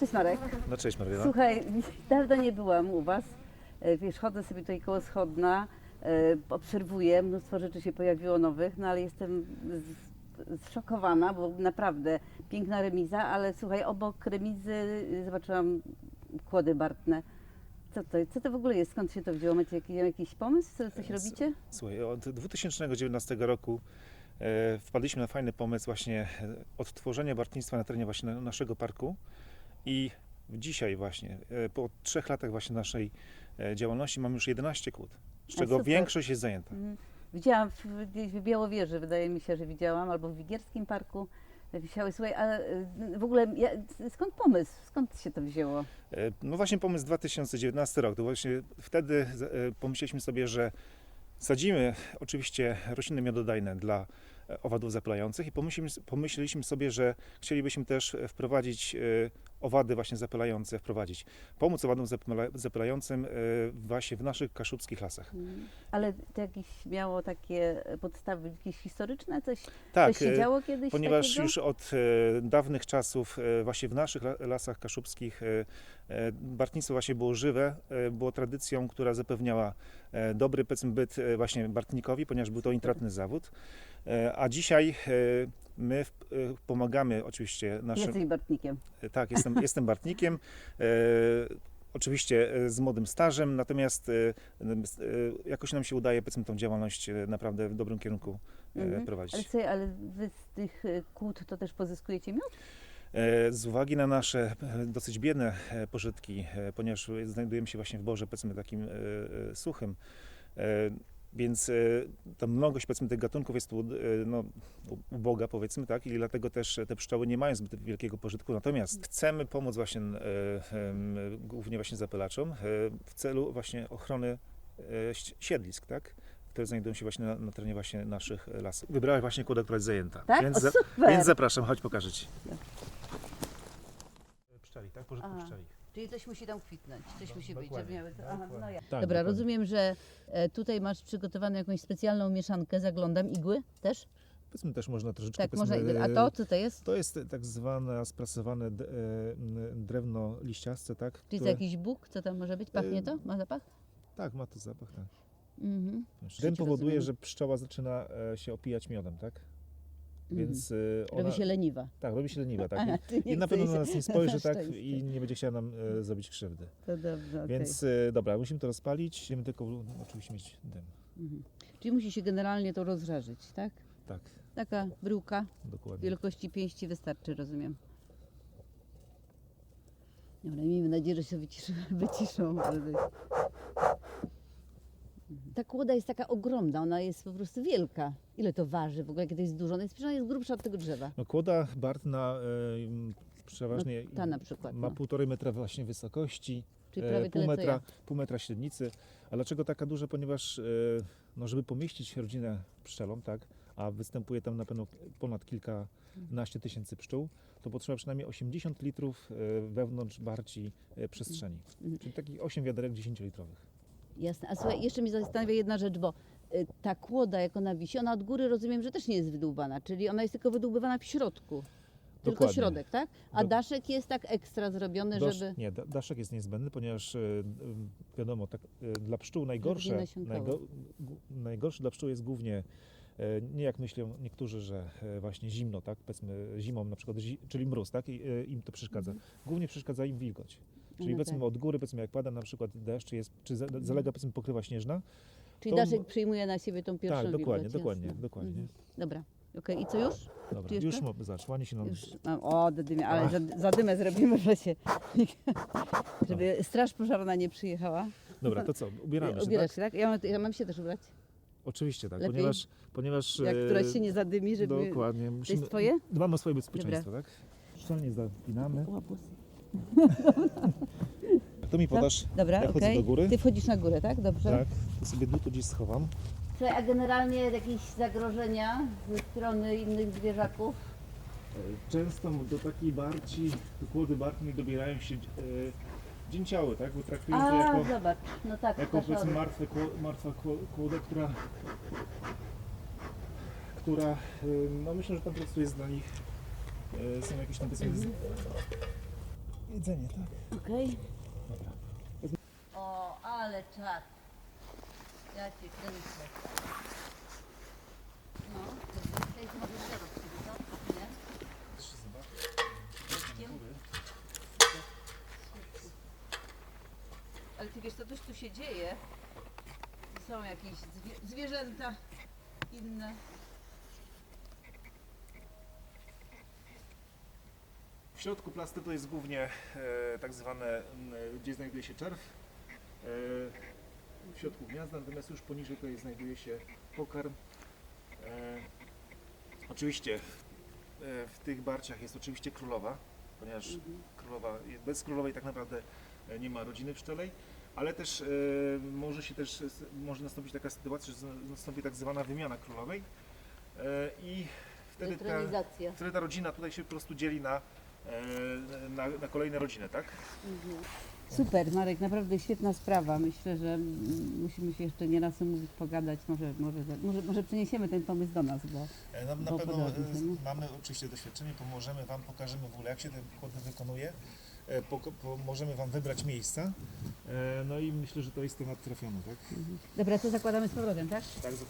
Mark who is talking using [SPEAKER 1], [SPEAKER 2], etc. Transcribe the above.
[SPEAKER 1] Cześć Marek.
[SPEAKER 2] No cześć Marlena.
[SPEAKER 1] Słuchaj, dawno nie byłam u Was. E, Wiesz, chodzę sobie tutaj koło Schodna, e, obserwuję, mnóstwo rzeczy się pojawiło nowych, no ale jestem z- zszokowana, bo naprawdę piękna remiza, ale słuchaj, obok remizy y, zobaczyłam kłody bartne. Co to, co to w ogóle jest? Skąd się to wzięło? Macie jakiś, jakiś pomysł? Co, coś robicie?
[SPEAKER 2] Słuchaj, od 2019 roku e, wpadliśmy na fajny pomysł właśnie e, odtworzenia bartnictwa na terenie właśnie na- naszego parku i dzisiaj właśnie, e, po trzech latach właśnie naszej e, działalności mamy już 11 kłód, z czego większość jest zajęta.
[SPEAKER 1] Mhm. Widziałam w, gdzieś w Białowieży, wydaje mi się, że widziałam, albo w Wigierskim Parku wisiały. Słuchaj, a y, w ogóle skąd pomysł? Skąd się to wzięło?
[SPEAKER 2] E, No właśnie pomysł 2019 rok, to właśnie wtedy e, pomyśleliśmy sobie, że sadzimy oczywiście rośliny miododajne dla e, owadów zapylających i pomyśleliśmy, sobie, że chcielibyśmy też e, wprowadzić e, owady właśnie zapylające, wprowadzić, pomóc owadom zapyla- zapylającym e, właśnie w naszych kaszubskich lasach.
[SPEAKER 1] Ale to jakieś miało takie podstawy jakieś historyczne? Coś,
[SPEAKER 2] Tak,
[SPEAKER 1] coś się
[SPEAKER 2] e,
[SPEAKER 1] działo kiedyś
[SPEAKER 2] Ponieważ
[SPEAKER 1] takiego?
[SPEAKER 2] już od e, dawnych czasów właśnie w naszych la- lasach kaszubskich bartnictwo właśnie było żywe, było tradycją, która zapewniała dobry powiedzmy byt właśnie bartnikowi, ponieważ był to intratny zawód. A dzisiaj my pomagamy oczywiście naszym...
[SPEAKER 1] Jesteś Bartnikiem.
[SPEAKER 2] Tak, jestem, jestem bartnikiem. E, oczywiście e, z młodym stażem, natomiast e, jakoś nam się udaje powiedzmy tą działalność naprawdę w dobrym kierunku
[SPEAKER 1] Mhm.
[SPEAKER 2] prowadzić.
[SPEAKER 1] Ale, słuchaj, ale wy z tych kłód to też pozyskujecie miód?
[SPEAKER 2] Z uwagi na nasze dosyć biedne pożytki, ponieważ znajdujemy się właśnie w borze, powiedzmy takim suchym, więc e, ta mnogość powiedzmy tych gatunków jest tu e, no, uboga powiedzmy, tak, i dlatego też te pszczoły nie mają zbyt wielkiego pożytku. Natomiast chcemy pomóc właśnie e, głównie właśnie zapylaczom w celu właśnie ochrony siedlisk, tak, które znajdują się właśnie na, na terenie właśnie naszych lasów. Wybrałaś właśnie kłodę, która jest zajęta,
[SPEAKER 1] Tak?
[SPEAKER 2] więc,
[SPEAKER 1] o,
[SPEAKER 2] za, więc zapraszam, chodź pokażę Ci. Pszczeli, tak? Pożytku pszczeli.
[SPEAKER 1] Czyli coś musi tam kwitnąć, coś musi być, żeby miały to. Aha, no ja.
[SPEAKER 2] Tak,
[SPEAKER 1] Dobra,
[SPEAKER 2] dokładnie.
[SPEAKER 1] rozumiem, że e, tutaj masz przygotowaną jakąś specjalną mieszankę, zaglądam, igły też?
[SPEAKER 2] Powiedzmy też można troszeczkę...
[SPEAKER 1] Tak,
[SPEAKER 2] powiedzmy,
[SPEAKER 1] można igły. A to, co to jest?
[SPEAKER 2] To jest tak zwane sprasowane d- e, m, drewno liściaste, tak?
[SPEAKER 1] Czyli to
[SPEAKER 2] które-
[SPEAKER 1] jakiś bóg? Co tam może być? Pachnie
[SPEAKER 2] Y,
[SPEAKER 1] to? Ma zapach?
[SPEAKER 2] Tak, ma to zapach, tak.
[SPEAKER 1] Mhm.
[SPEAKER 2] Ten powoduje,
[SPEAKER 1] rozumiem.
[SPEAKER 2] że pszczoła zaczyna e, się opijać miodem, tak?
[SPEAKER 1] Mhm.
[SPEAKER 2] Więc e, ona...
[SPEAKER 1] Robi się leniwa.
[SPEAKER 2] Tak, robi się leniwa, tak?
[SPEAKER 1] Aha,
[SPEAKER 2] I, na pewno na nas nie spojrzy, tak? I nie będzie chciała nam e, zrobić krzywdy.
[SPEAKER 1] To dobrze.
[SPEAKER 2] Więc e, dobra, musimy to rozpalić, chcemy tylko oczywiście mieć dym.
[SPEAKER 1] Mhm. Czyli musi się generalnie to rozżarzyć, tak?
[SPEAKER 2] Tak,
[SPEAKER 1] Taka bryłka
[SPEAKER 2] dokładnie.
[SPEAKER 1] wielkości pięści wystarczy, rozumiem. Dobra, miejmy nadzieję, że się wyciszą. wyciszą. Ta kłoda jest taka ogromna, ona jest po prostu wielka. Ile to waży w ogóle, kiedy jest dużo? Ona jest, ona jest grubsza od tego drzewa.
[SPEAKER 2] No kłoda bartna e, przeważnie
[SPEAKER 1] No, ta na przykład,
[SPEAKER 2] ma
[SPEAKER 1] no.
[SPEAKER 2] półtorej metra właśnie wysokości,
[SPEAKER 1] Czyli
[SPEAKER 2] e,
[SPEAKER 1] prawie
[SPEAKER 2] pół,
[SPEAKER 1] tyle, co
[SPEAKER 2] metra,
[SPEAKER 1] ja.
[SPEAKER 2] pół metra średnicy. A dlaczego taka duża? Ponieważ e, no, żeby pomieścić rodzinę pszczelą, tak, a występuje tam na pewno ponad kilkanaście tysięcy pszczół, to potrzeba przynajmniej 80 litrów e, wewnątrz barci e, przestrzeni.
[SPEAKER 1] Mhm.
[SPEAKER 2] Czyli takich 8 wiaderek 10-litrowych.
[SPEAKER 1] Jasne. A słuchaj, jeszcze mnie zastanawia jedna rzecz, bo y, ta kłoda, jak ona wisi, ona od góry rozumiem, że też nie jest wydłubana, czyli ona jest tylko wydłubywana w środku. Tylko
[SPEAKER 2] Dokładnie.
[SPEAKER 1] środek, tak? A
[SPEAKER 2] Do-
[SPEAKER 1] daszek jest tak ekstra zrobiony,
[SPEAKER 2] Dosz,
[SPEAKER 1] żeby...
[SPEAKER 2] Nie, da- daszek jest niezbędny, ponieważ e, m, wiadomo, tak, dla pszczół najgorsze,
[SPEAKER 1] nasiąkało.
[SPEAKER 2] najgo, gu- najgorsze dla pszczół jest głównie nie jak myślą niektórzy, że właśnie zimno, tak, powiedzmy zimą na przykład, zi, czyli mróz, tak, i, e, im to przeszkadza. Głównie przeszkadza im wilgoć. Czyli
[SPEAKER 1] No
[SPEAKER 2] powiedzmy
[SPEAKER 1] tak.
[SPEAKER 2] od góry, powiedzmy jak pada na przykład deszcz, czy, jest, czy za- zalega powiedzmy pokrywa śnieżna.
[SPEAKER 1] Czyli
[SPEAKER 2] to-
[SPEAKER 1] daszek przyjmuje na siebie tą pierwszą
[SPEAKER 2] tak, dokładnie,
[SPEAKER 1] wilgoć,
[SPEAKER 2] dokładnie,
[SPEAKER 1] jasne.
[SPEAKER 2] dokładnie.
[SPEAKER 1] Mhm. Dobra, okej, i co już?
[SPEAKER 2] Dobra, już ładnie się nam...
[SPEAKER 1] Już mam, o, dydymie, ale za, za dymę zrobimy, że się, żeby straż pożarna nie przyjechała.
[SPEAKER 2] Dobra, to co, ubieramy się,
[SPEAKER 1] Ubierasz
[SPEAKER 2] tak?
[SPEAKER 1] się, tak? Ja mam, ja mam się też ubrać,
[SPEAKER 2] Oczywiście tak,
[SPEAKER 1] Lepiej?
[SPEAKER 2] ponieważ... ponieważ
[SPEAKER 1] jak
[SPEAKER 2] e,
[SPEAKER 1] się nie zadymi, żeby...
[SPEAKER 2] Dokładnie.
[SPEAKER 1] To jest twoje?
[SPEAKER 2] Dbamy o swoje bezpieczeństwo, tak? Szczelnie zapinamy.
[SPEAKER 1] Łapus.
[SPEAKER 2] To mi podasz,
[SPEAKER 1] Dobra,
[SPEAKER 2] ja wchodzę
[SPEAKER 1] okej.
[SPEAKER 2] do góry.
[SPEAKER 1] Ty wchodzisz na górę, tak? Dobrze.
[SPEAKER 2] tak? To sobie tu gdzieś schowam.
[SPEAKER 1] Słuchaj, a generalnie jakieś zagrożenia ze strony innych zwierzaków?
[SPEAKER 2] Często do takiej barci, do kłody bartnej dobierają się e, dzięcioły, tak? Bo traktują to
[SPEAKER 1] A,
[SPEAKER 2] jako,
[SPEAKER 1] zobacz, no tak,
[SPEAKER 2] jako
[SPEAKER 1] ptaszory.
[SPEAKER 2] powiedzmy martwe, kło- martwa kło- kłoda, która, która e, no myślę, że tam po prostu jest dla nich, e, są jakieś tam powiedzmy z- jedzenie, tak?
[SPEAKER 1] Okej. O, ale czad. Ja cię kręcę. No, to dzisiaj może zero co? Nie? Ale ty wiesz, to też tu się dzieje. Są jakieś zwie- zwierzęta inne.
[SPEAKER 2] W środku plasty to jest głównie e, tak zwane, gdzie znajduje się czerw. E, w środku gniazda, natomiast już poniżej tutaj znajduje się pokarm. E, oczywiście w, e, w tych barciach jest oczywiście królowa, ponieważ królowa, bez królowej tak naprawdę nie ma rodziny pszczelej, ale też może się też może nastąpić taka sytuacja, że nastąpi tak zwana wymiana królowej i wtedy ta, wtedy ta rodzina tutaj się po prostu dzieli na, na, na kolejne rodziny, tak?
[SPEAKER 1] Super, Marek, naprawdę świetna sprawa. Myślę, że musimy się jeszcze nieraz umówić, pogadać. Może, może, może, może przeniesiemy ten pomysł do nas, bo
[SPEAKER 2] E, Na, na
[SPEAKER 1] Bo
[SPEAKER 2] pewno
[SPEAKER 1] podoba
[SPEAKER 2] e,
[SPEAKER 1] się, nie?
[SPEAKER 2] mamy oczywiście doświadczenie, pomożemy Wam, pokażemy w ogóle jak się ten kod wykonuje, e, poko- pomożemy Wam wybrać miejsca, e, no i myślę, że to jest temat trafiony, tak?
[SPEAKER 1] dobra, to zakładamy z powrotem, tak?
[SPEAKER 2] Tak, sobie.